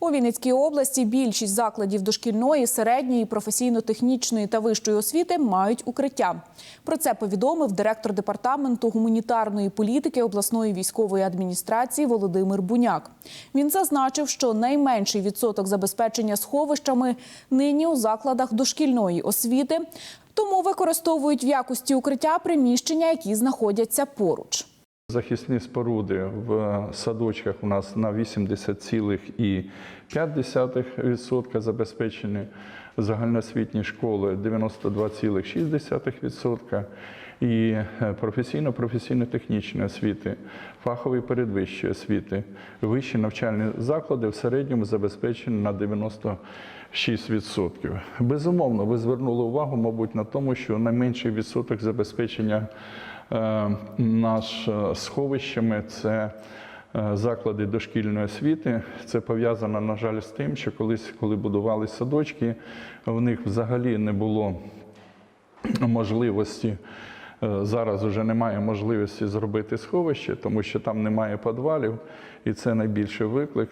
У Вінницькій області більшість закладів дошкільної, середньої, професійно-технічної та вищої освіти мають укриття. Про це повідомив директор департаменту гуманітарної політики обласної військової адміністрації Володимир Буняк. Він зазначив, що найменший відсоток забезпечення сховищами нині у закладах дошкільної освіти, тому використовують в якості укриття приміщення, які знаходяться поруч. Захисні споруди в садочках у нас на 80,5% забезпечені, загальноосвітні школи 92,6% і професійно-професійно-технічної освіти, фахової передвищої освіти, вищі навчальні заклади в середньому забезпечені на 96%. Безумовно, ви звернули увагу, мабуть, на тому, що найменший відсоток забезпечення е, наш е, сховищами це е, заклади дошкільної освіти. Це пов'язано, на жаль, з тим, що колись, коли будували садочки, в них взагалі не було можливості. е, Зараз вже немає можливості зробити сховище, тому що там немає підвалів, і це найбільший виклик.